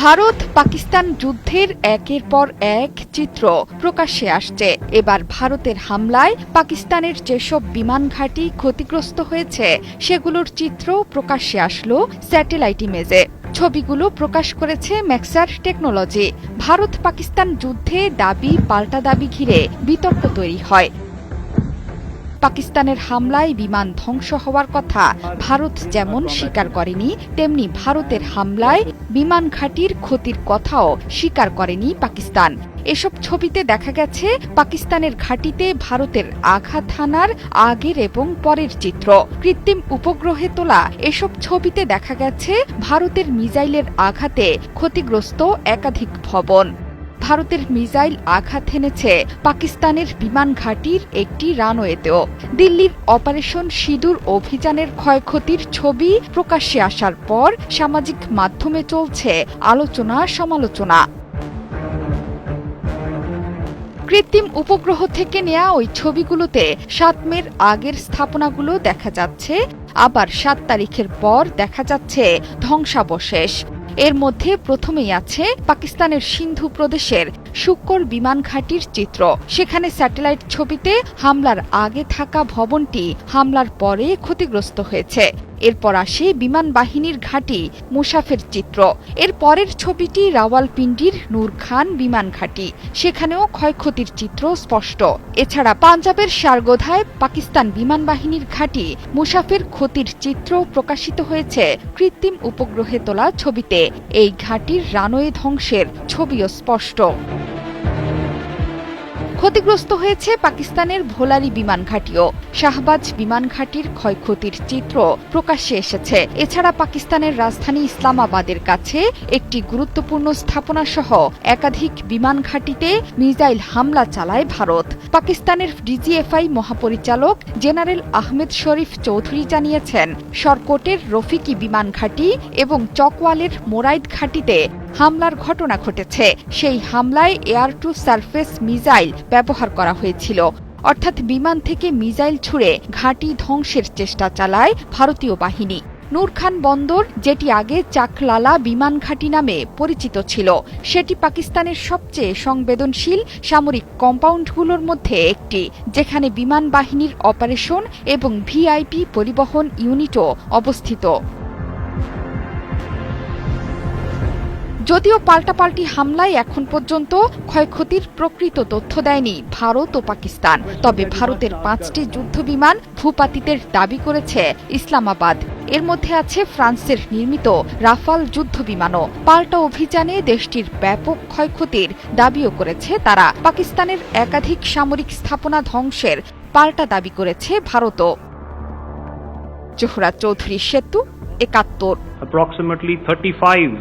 ভারত পাকিস্তান যুদ্ধের একের পর এক চিত্র প্রকাশ্যে আসছে। এবার ভারতের হামলায় পাকিস্তানের যেসব বিমান ঘাঁটি ক্ষতিগ্রস্ত হয়েছে, সেগুলোর চিত্র প্রকাশ্যে আসলো স্যাটেলাইট ইমেজে। ছবিগুলো প্রকাশ করেছে ম্যাক্সার টেকনোলজি। ভারত পাকিস্তান যুদ্ধে দাবি পাল্টা দাবি ঘিরে বিতর্ক তৈরি হয়। পাকিস্তানের হামলায় বিমান ধ্বংস হওয়ার কথা ভারত যেমন স্বীকার করেনি, তেমনি ভারতের হামলায় বিমান ঘাঁটির ক্ষতির কথাও স্বীকার করেনি পাকিস্তান। এসব ছবিতে দেখা গেছে, পাকিস্তানের ঘাঁটিতে ভারতের আঘাত হানার আগের এবং পরের চিত্র। কৃত্রিম উপগ্রহে তোলা এসব ছবিতে দেখা গেছে, ভারতের মিজাইলের আঘাতে ক্ষতিগ্রস্ত একাধিক ভবন। ভারতের মিসাইল আঘাত হেনেছে পাকিস্তানের বিমান ঘাঁটির একটি রানওয়েতেও। দিল্লির অপারেশন সিঁদুর অভিযানের ক্ষয়ক্ষতির ছবি প্রকাশ্যে আসার পর সামাজিক মাধ্যমে চলছে আলোচনা সমালোচনা। কৃত্রিম উপগ্রহ থেকে নেয়া ওই ছবিগুলোতে সাত মের আগের স্থাপনাগুলো দেখা যাচ্ছে, আবার সাত তারিখের পর দেখা যাচ্ছে ধ্বংসাবশেষ। এর মধ্যে প্রথমেই আছে পাকিস্তানের সিন্ধু প্রদেশের শুক্কর বিমান ঘাঁটির চিত্র। সেখানে স্যাটেলাইট ছবিতে হামলার আগে থাকা ভবনটি হামলার পরে ক্ষতিগ্রস্ত হয়েছে। এরপর আসে বিমান বাহিনীর ঘাঁটি মুসাফের চিত্র। এর পরের ছবিটি রাওয়ালপিন্ডির নূর খান বিমান ঘাঁটি। সেখানেও ক্ষয়ক্ষতির চিত্র স্পষ্ট। এছাড়া পাঞ্জাবের সারগোধায় পাকিস্তান বিমান বাহিনীর ঘাঁটি মুসাফের ক্ষতির চিত্র প্রকাশিত হয়েছে। কৃত্রিম উপগ্রহে তোলা ছবিতে এই ঘাটির রানওয়ে ধ্বংসের ছবিও স্পষ্ট। ক্ষতিগ্রস্ত হয়েছে পাকিস্তানের ভোলারি বিমান ঘাঁটিও। শাহবাজ বিমান ঘাঁটির ক্ষয়ক্ষতির চিত্র প্রকাশ্যে এসেছে। এছাড়া পাকিস্তানের রাজধানী ইসলামাবাদের কাছে একটি গুরুত্বপূর্ণ স্থাপনা সহ একাধিক বিমান ঘাঁটিতে মিসাইল হামলা চালায় ভারত। পাকিস্তানের ডিজিএফআই মহাপরিচালক জেনারেল আহমেদ শরীফ চৌধুরী জানিয়েছেন, সরকোটের রফিকি বিমান ঘাঁটি এবং চকওয়ালের মোরাইদ ঘাঁটিতে হামলার ঘটনা ঘটেছে। সেই হামলায় এয়ার টু সারফেস মিসাইল ব্যবহার করা হয়েছিল। অর্থাৎ বিমান থেকে মিসাইল ছুড়ে ঘাঁটি ধ্বংসের চেষ্টা চালায় ভারতীয় বাহিনী। নূরখান বন্দর, যেটি আগে চাকলালা বিমান ঘাঁটি নামে পরিচিত ছিল, সেটি পাকিস্তানের সবচেয়ে সংবেদনশীল সামরিক কম্পাউন্ডগুলোর মধ্যে একটি, যেখানে বিমান বাহিনীর অপারেশন এবং ভিআইপি পরিবহন ইউনিটও অবস্থিত। যদিও পাল্টাপাল্টি হামলায় এখন পর্যন্ত ক্ষয়ক্ষতির প্রকৃত তথ্য দেয়নি ভারত ও পাকিস্তান। তবে ভারতের পাঁচটি যুদ্ধবিমান ভূপাতিতের দাবি করেছে ইসলামাবাদ। এর মধ্যে আছে ফ্রান্সের নির্মিত রাফাল যুদ্ধবিমানও। পাল্টা অভিযানে দেশটির ব্যাপক ক্ষয়ক্ষতির দাবিও করেছে তারা। পাকিস্তানের একাধিক সামরিক স্থাপনা ধ্বংসের পাল্টা দাবি করেছে ভারতও। জোহরা চৌধুরী সেতু একাত্তর। Approximately 35